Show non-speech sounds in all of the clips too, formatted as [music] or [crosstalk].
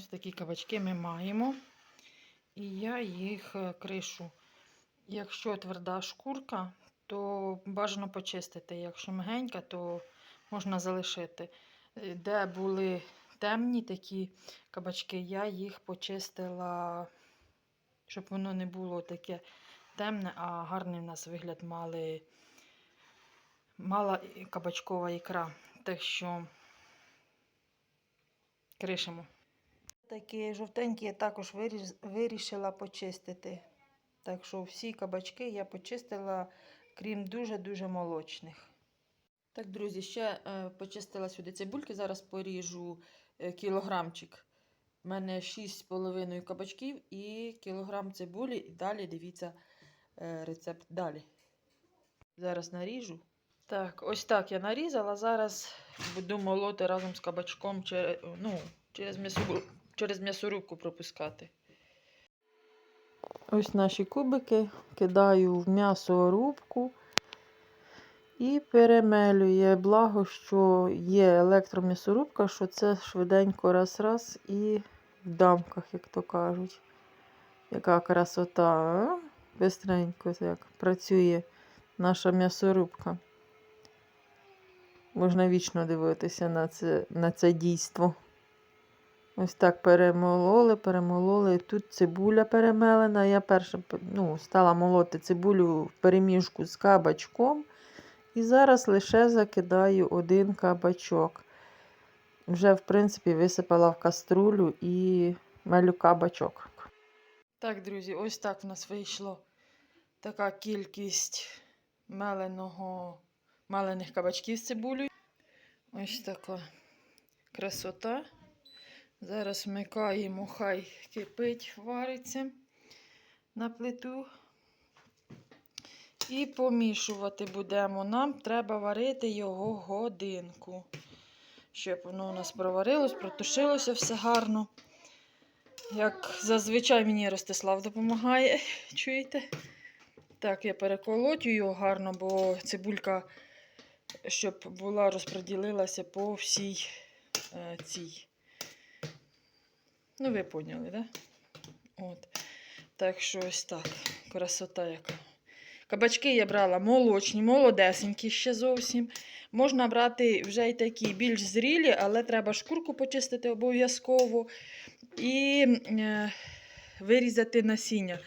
Ось такі кабачки ми маємо. І я їх е, кришу. Якщо тверда шкурка, то бажано почистити. Якщо мягенька, то можна залишити. Е, Де були темні такі кабачки, я їх почистила, щоб воно не було таке темне, а гарний в нас вигляд мали, мала кабачкова ікра. Так що кришимо. Такі жовтенькі я також вирішила почистити. Так що всі кабачки я почистила, крім дуже-дуже молочних. Так, друзі, ще е, почистила сюди цибульки. Зараз поріжу е, кілограмчик. У мене 6,5 кабачків і кілограм цибулі. І далі дивіться е, рецепт далі. Зараз наріжу. Так, ось так я нарізала. Зараз буду молоти разом з кабачком через, ну, через, м'ясору- через м'ясорубку пропускати. Ось наші кубики кидаю в м'ясорубку і перемелює. Благо, що є електром'ясорубка, що це швиденько раз-раз і в дамках, як то кажуть. Яка красота. а? Бистренько як працює наша м'ясорубка. Можна вічно дивитися на це, на це дійство. Ось так перемололи, перемололи. Тут цибуля перемелена. Я перша ну, стала молоти цибулю в переміжку з кабачком. І зараз лише закидаю один кабачок. Вже, в принципі, висипала в каструлю і мелю кабачок. Так, друзі, ось так в нас вийшло така кількість меленого, мелених кабачків з цибулею. Ось така красота. Зараз вмикаємо, хай кипить, вариться на плиту. І помішувати будемо. Нам треба варити його годинку, щоб воно у нас проварилось, протушилося все гарно. Як зазвичай мені Ростислав допомагає, [laughs] чуєте? Так, я переколотю його гарно, бо цибулька, щоб була, розподілилася по всій е, цій. Ну, ви поняли, да? От. Так що ось так. Красота яка. Кабачки я брала молочні, молодесенькі ще зовсім. Можна брати вже й такі більш зрілі, але треба шкурку почистити обов'язково. І е, вирізати насіння,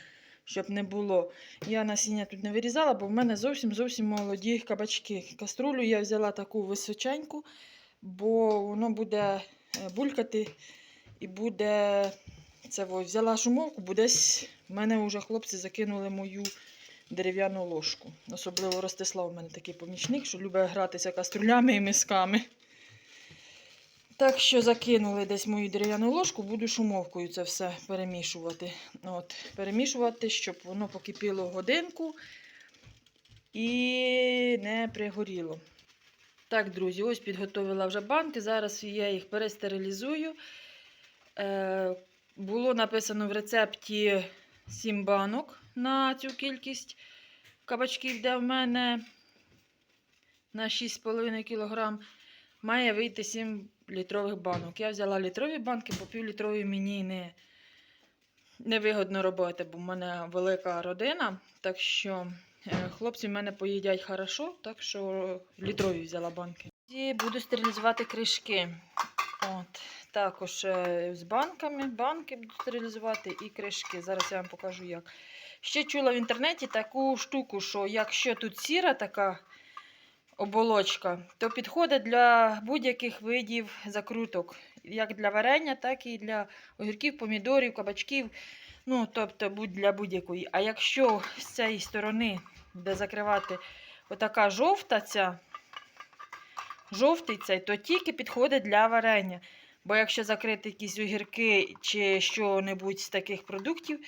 щоб не було. Я насіння тут не вирізала, бо в мене зовсім зовсім молоді кабачки. Каструлю я взяла таку височеньку, бо воно буде е, булькати і буде. Це ось, взяла шумовку, бо десь в мене вже хлопці закинули мою дерев'яну ложку. Особливо Ростислав у мене такий помічник, що любить гратися каструлями і мисками. Так що закинули десь мою дерев'яну ложку, буду шумовкою це все перемішувати. От, Перемішувати, щоб воно покипіло годинку і не пригоріло. Так, друзі, ось підготовила вже банки. Зараз я їх перестерилізую. Е, було написано в рецепті 7 банок на цю кількість кабачків, де в мене на 6,5 кг має вийти 7 літрових банок. Я взяла літрові банки, бо півлітрові мені не, не вигодно робити, бо в мене велика родина. Так що е, хлопці в мене поїдять хорошо, так що літрові взяла банки. Буду стерилізувати кришки. От, також е, з банками, банки буду стерилізувати і кришки. Зараз я вам покажу як. Ще чула в інтернеті таку штуку, що якщо тут сіра така оболочка, то підходить для будь-яких видів закруток. Як для варення, так і для огірків, помідорів, кабачків. Ну, тобто будь для будь-якої. А якщо з цієї сторони, де закривати отака жовта ця, жовтий цей, то тільки підходить для варення. Бо якщо закрити якісь огірки чи що-небудь з таких продуктів,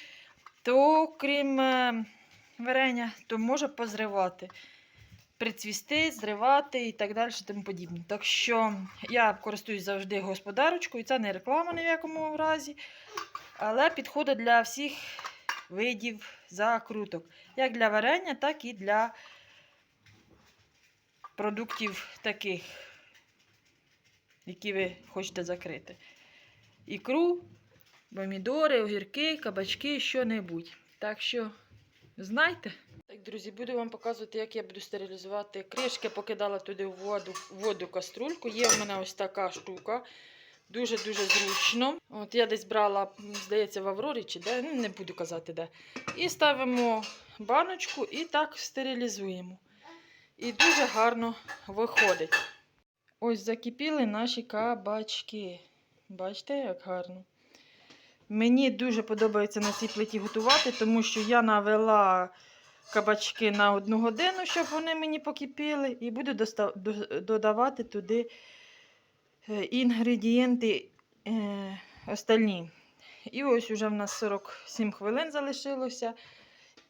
то крім е, варення, то може позривати. Прицвісти, зривати і так далі. Тому подібне. Так що я користуюсь завжди господарочкою, це не реклама ні в якому разі. Але підходить для всіх видів закруток. Як для варення, так і для продуктів таких, які ви хочете закрити. ікру, помідори, огірки, кабачки, що-небудь. Так що, знайте. Так, друзі, буду вам показувати, як я буду стерилізувати кришки. Покидала туди в воду, воду каструльку. Є в мене ось така штука. Дуже-дуже зручно. От я десь брала, здається, в Аврорі чи де, ну, не буду казати де. І ставимо баночку і так стерилізуємо. І дуже гарно виходить. Ось закипіли наші кабачки. Бачите, як гарно. Мені дуже подобається на цій плиті готувати, тому що я навела кабачки на одну годину, щоб вони мені покипіли, і буду додавати туди е, інгредієнти е, остальні. І ось уже в нас 47 хвилин залишилося.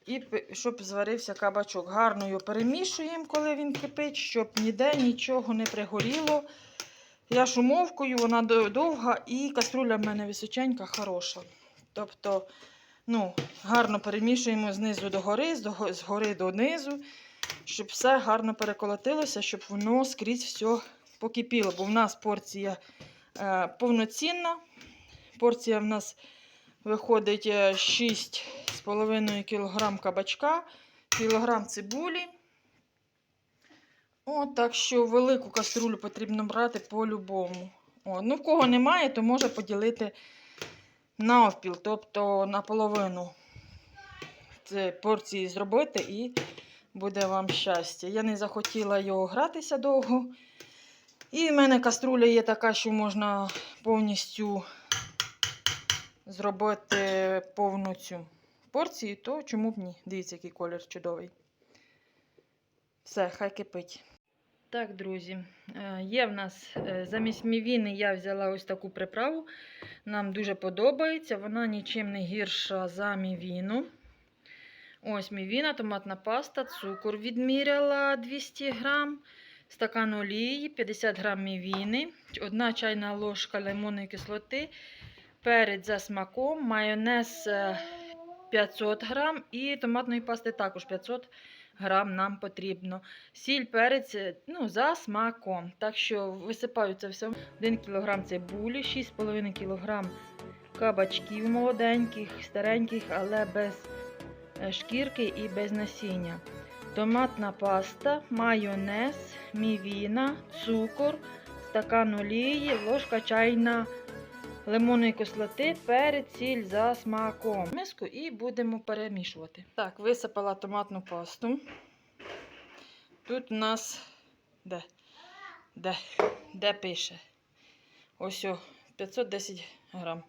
І щоб зварився кабачок. Гарно його перемішуємо, коли він кипить, щоб ніде нічого не пригоріло. Я шумовкою, вона довга, і каструля в мене височенька, хороша. Тобто, ну, гарно перемішуємо знизу до гори, з згори до низу, щоб все гарно переколотилося, щоб воно скрізь все покипіло. Бо в нас порція е, повноцінна. Порція в нас виходить е, 6,5 кг кабачка, кілограм цибулі. О, так що велику каструлю потрібно брати по-любому. Ну, в кого немає, то може поділити навпіл, тобто наполовину це порції зробити і буде вам щастя. Я не захотіла його гратися довго. І в мене каструля є така, що можна повністю зробити повну цю порцію, то чому б ні? Дивіться, який колір чудовий. Все, хай кипить. Так, друзі, е, є в нас е, замість мівіни я взяла ось таку приправу. Нам дуже подобається. Вона нічим не гірша за мівіну. Ось мівіна, томатна паста, цукор відміряла 200 грам, стакан олії, 50 грам мівіни, одна чайна ложка лимонної кислоти, перець за смаком, майонез е, 500 грам і томатної пасти також 500 грам нам потрібно. Сіль, перець, е, ну, за смаком. Так що висипаю все. 1 кг цибулі, 6,5 кг кабачків молоденьких, стареньких, але без е, шкірки і без насіння. Томатна паста, майонез, мівіна, цукор, стакан олії, ложка чайна лимонної кислоти, перець, сіль за смаком. Миску і будемо перемішувати. Так, висипала томатну пасту. Тут у нас де? Де? Де пише? Ось о, 510 грам.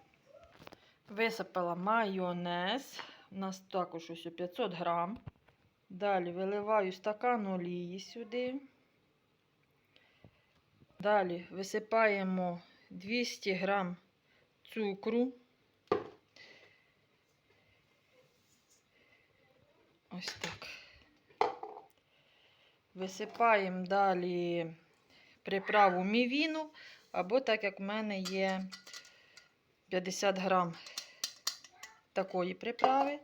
Висипала майонез. У нас також ось о 500 грам. Далі виливаю стакан олії сюди. Далі висипаємо 200 грам цукру. Ось так. Висипаємо далі приправу мівіну, або так як в мене є 50 грам такої приправи.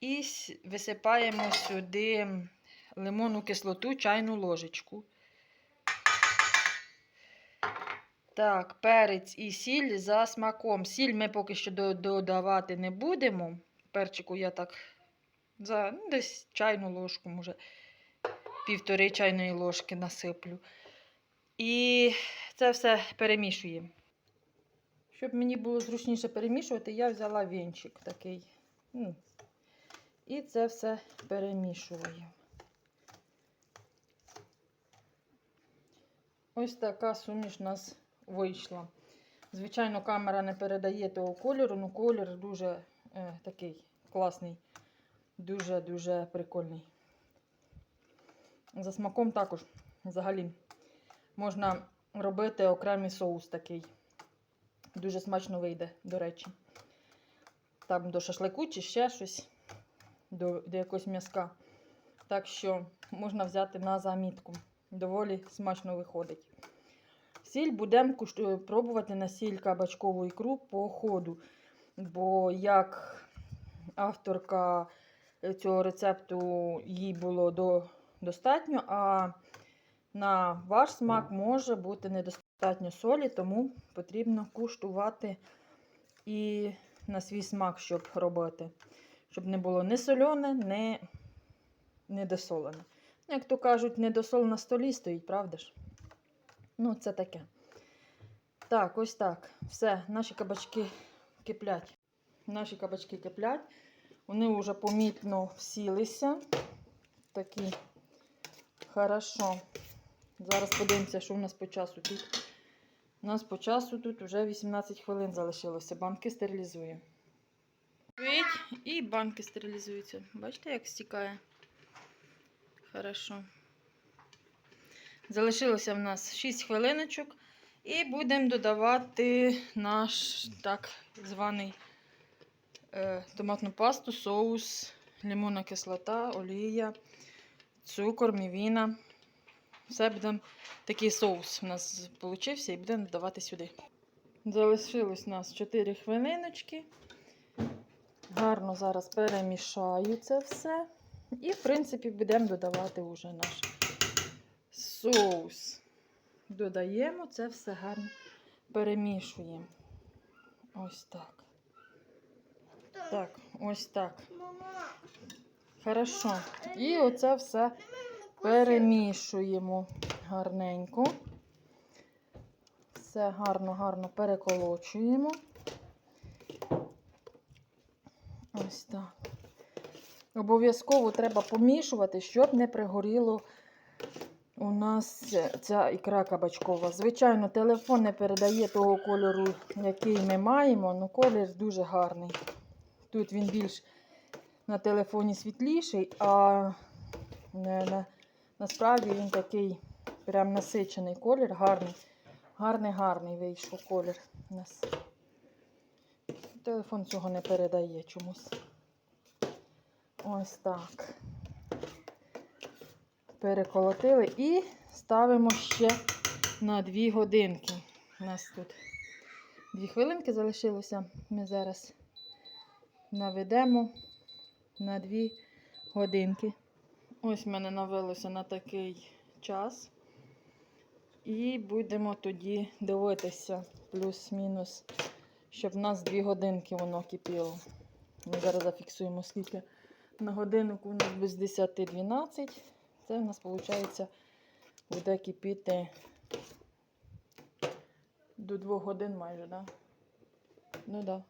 І висипаємо сюди лимонну кислоту, чайну ложечку. Так, перець і сіль за смаком. Сіль ми поки що додавати не будемо. Перчику я так за ну, десь чайну ложку, може, півтори чайної ложки насиплю. І це все перемішуємо. Щоб мені було зручніше перемішувати, я взяла вінчик такий. Ну, і це все перемішую. Ось така суміш у нас вийшла. Звичайно, камера не передає того кольору, але колір дуже е, такий класний, дуже-дуже прикольний. За смаком також взагалі можна робити окремий соус такий. Дуже смачно вийде, до речі. Там до шашлику чи ще щось, до, до якогось м'язка. Так що можна взяти на замітку. Доволі смачно виходить. Сіль будемо пробувати на сіль кабачкову ікру по ходу. Бо як авторка цього рецепту їй було до, достатньо, а на ваш смак може бути недостатньо. Солі, тому потрібно куштувати і на свій смак, щоб робити. Щоб не було не солене, не недосолене. Ну, Як то кажуть, недосол на столі стоїть, правда ж? Ну, це таке. Так, ось так. Все, наші кабачки киплять. Наші кабачки киплять. Вони вже помітно всілися. Такі. Хорошо. Зараз подивимося, що у нас по часу тут. У нас по часу тут вже 18 хвилин залишилося. Банки стерилізуємо. Вить, і банки стерилізуються. Бачите, як стікає? Хорошо. Залишилося в нас 6 хвилиночок. І будемо додавати наш так званий е, томатну пасту, соус, лимонна кислота, олія, цукор, мівіна. Все будемо такий соус у нас вийшов і будемо додавати сюди. Залишилось у нас 4 хвилиночки. Гарно зараз перемішаю це все. І, в принципі, будемо додавати вже наш соус. Додаємо це все гарно перемішуємо. Ось так. Так, ось так. Хорошо. І оце все перемішуємо гарненько. Все гарно-гарно переколочуємо. Ось так. Обов'язково треба помішувати, щоб не пригоріло у нас ця ікра кабачкова. Звичайно, телефон не передає того кольору, який ми маємо, але колір дуже гарний. Тут він більш на телефоні світліший, а не, на, насправді він такий прям насичений колір, гарний. Гарний, гарний вийшов колір у нас. Телефон цього не передає чомусь. Ось так. Переколотили і ставимо ще на 2 годинки. У нас тут 2 хвилинки залишилося. Ми зараз наведемо на 2 годинки. Ось в мене навелося на такий час. І будемо тоді дивитися плюс-мінус, щоб в нас 2 годинки воно кипіло. Ми зараз зафіксуємо, скільки на годиннику у нас без 10-12. Це в нас, виходить, буде кипіти до 2 годин майже, да? Ну. Да.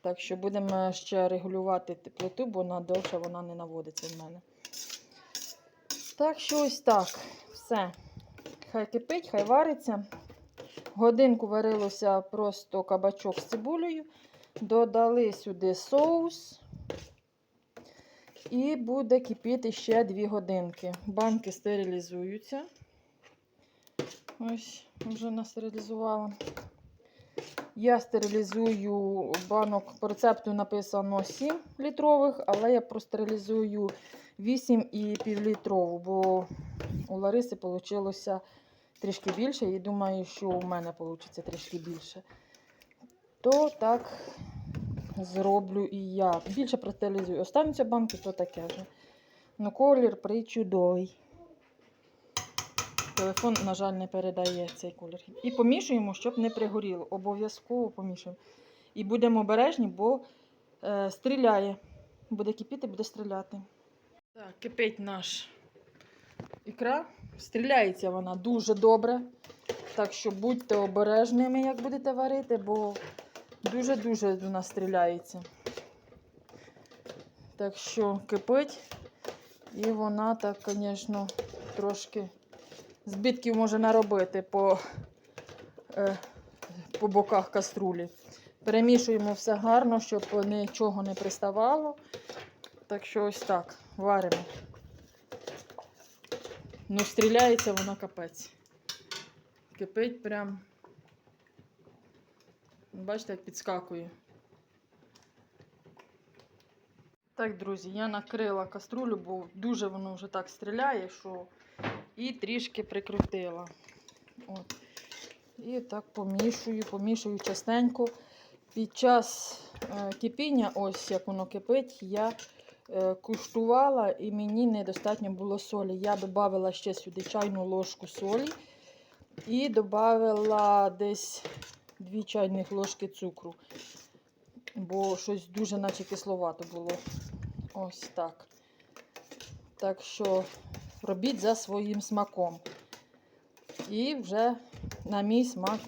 Так що будемо ще регулювати теплоту, бо на довше вона не наводиться в мене. Так що ось так. Все. Хай кипить, хай вариться. Годинку варилося просто кабачок з цибулею. Додали сюди соус. І буде кипіти ще 2 годинки. Банки стерилізуються. Ось, вже настерилізувала. Я стерилізую банок по рецепту написано 7 літрових, але я простерилізую 8 і півлітрову, бо у Лариси вийшло трішки більше, і думаю, що у мене вийде трішки більше. То так зроблю і я. Більше простерилізую. Остануться банки, то таке вже. Ну, колір причудовий. Телефон, на жаль, не передає цей колір. І помішуємо, щоб не пригоріло. Обов'язково помішуємо. І будемо обережні, бо е, стріляє. Буде кипіти, буде стріляти. Так, кипить наш ікра. Стріляється вона дуже добре. Так що будьте обережними, як будете варити, бо дуже-дуже вона стріляється. Так що кипить. І вона так, звісно, трошки збитків може наробити по, е, по боках каструлі. Перемішуємо все гарно, щоб нічого не приставало. Так що ось так варимо. Ну, стріляється воно капець. Кипить прям. Бачите, як підскакує. Так, друзі, я накрила каструлю, бо дуже воно вже так стріляє, що і трішки прикрутила. От. І так помішую, помішую частенько. Під час е, кипіння, ось як воно кипить, я е, куштувала і мені недостатньо було солі. Я додала ще сюди чайну ложку солі. І додала десь 2 чайних ложки цукру. Бо щось дуже наче кисловато було. Ось так. Так що робіть за своїм смаком. І вже на мій смак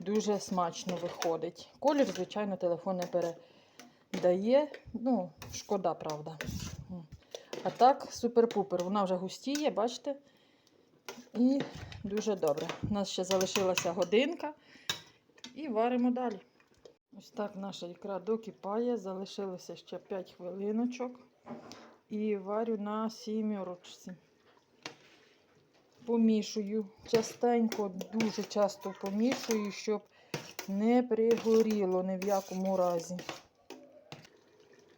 дуже смачно виходить. Колір, звичайно, телефон не передає. Ну, шкода, правда. А так, супер-пупер. Вона вже густіє, бачите? І дуже добре. У нас ще залишилася годинка. І варимо далі. Ось так наша ікра докипає. Залишилося ще 5 хвилиночок. І варю на сімерочці. Помішую частенько, дуже часто помішую, щоб не пригоріло ні в якому разі.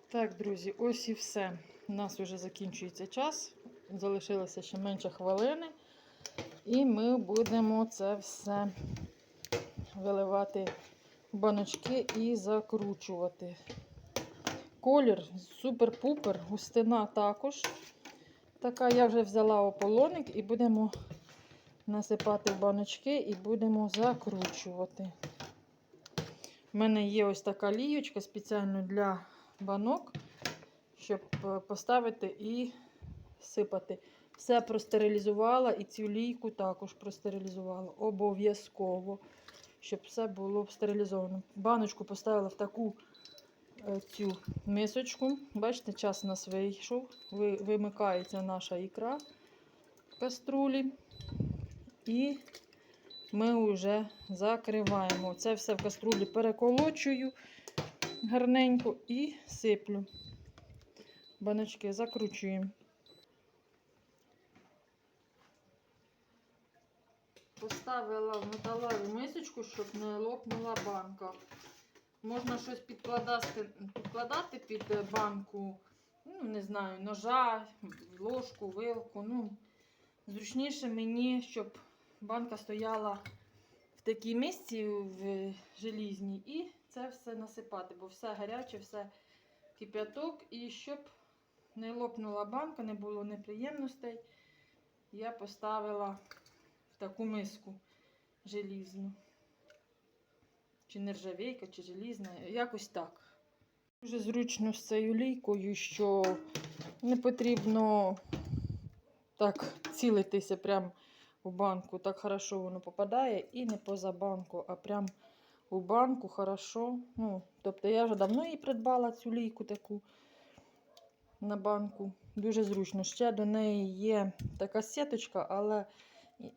Так, друзі, ось і все. У нас вже закінчується час. Залишилося ще менше хвилини. І ми будемо це все виливати баночки і закручувати. Колір супер-пупер, густина також. Така я вже взяла ополоник і будемо насипати баночки і будемо закручувати. У мене є ось така ліючка спеціально для банок, щоб е, поставити і сипати. Все простерилізувала і цю лійку також простерилізувала. Обов'язково, щоб все було стерилізовано. Баночку поставила в таку е, цю мисочку. Бачите, час у нас вийшов. Вимикається наша ікра в каструлі. І ми вже закриваємо. Це все в каструлі переколочую гарненько і сиплю. Баночки закручуємо. Поставила в металеву мисочку, щоб не лопнула банка. Можна щось підкладати, підкладати під банку, ну, не знаю, ножа, ложку, вилку. Ну, зручніше мені, щоб банка стояла в такій мисці в желізній, і це все насипати, бо все гаряче, все кип'яток. І щоб не лопнула банка, не було неприємностей, я поставила таку миску желізну. Чи нержавійка, чи желізна, якось так. Дуже зручно з цією лійкою, що не потрібно так цілитися прямо у банку. Так хорошо воно попадає і не поза банку, а прям у банку хорошо. Ну, тобто я вже давно її придбала цю лійку таку на банку. Дуже зручно. Ще до неї є така сіточка, але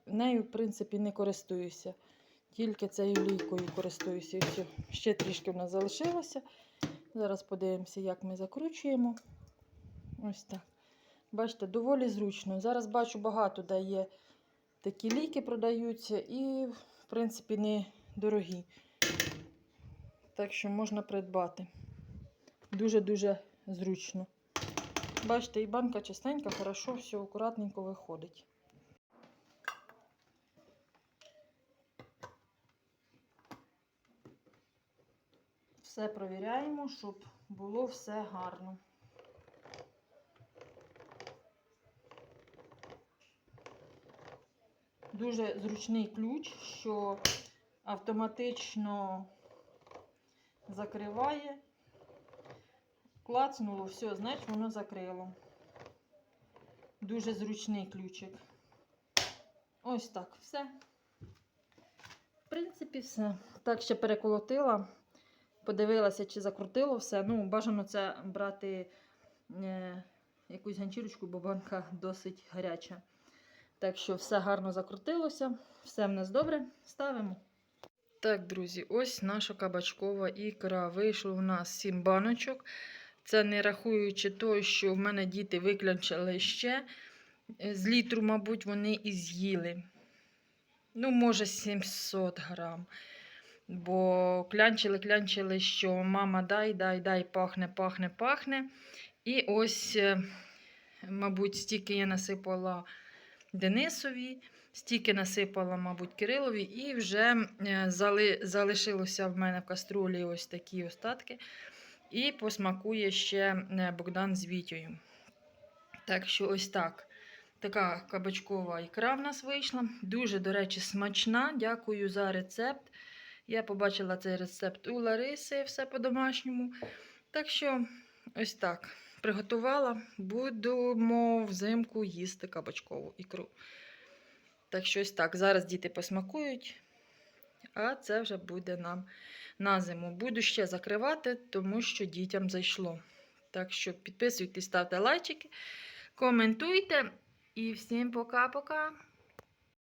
нею, в принципі, не користуюся. Тільки цією лійкою користуюся. Все. Ще трішки в нас залишилося. Зараз подивимося, як ми закручуємо. Ось так. Бачите, доволі зручно. Зараз бачу, багато де є такі ліки продаються і, в принципі, не дорогі. Так що можна придбати. Дуже-дуже зручно. Бачите, і банка чистенька, хорошо, все акуратненько виходить. Все провіряємо, щоб було все гарно. Дуже зручний ключ, що автоматично закриває. Клацнуло, все, значить воно закрило. Дуже зручний ключик. Ось так, все. В принципі, все. Так ще переколотила, подивилася, чи закрутило все. Ну, бажано це брати е, якусь ганчірочку, бо банка досить гаряча. Так що все гарно закрутилося, все в нас добре. Ставимо. Так, друзі, ось наша кабачкова ікра. Вийшло у нас 7 баночок. Це не рахуючи того, що в мене діти виклянчили ще. Е, З літру, мабуть, вони і з'їли. Ну, може, 700 грам. Бо клянчили, клянчили, що мама дай, дай, дай, пахне, пахне, пахне. І ось, е, мабуть, стільки я насипала Денисові, стільки насипала, мабуть, Кирилові, і вже е, зали, залишилося в мене в каструлі ось такі остатки. І посмакує ще е, Богдан з Вітєю. Так що ось так. Така кабачкова ікра в нас вийшла. Дуже, до речі, смачна. Дякую за рецепт. Я побачила цей рецепт у Лариси, все по-домашньому. Так що, ось так. Приготувала. Будемо взимку їсти кабачкову ікру. Так що ось так. Зараз діти посмакують, а це вже буде нам на зиму. Буду ще закривати, тому що дітям зайшло. Так що підписуйтесь, ставте лайчики, коментуйте. І всім пока-пока.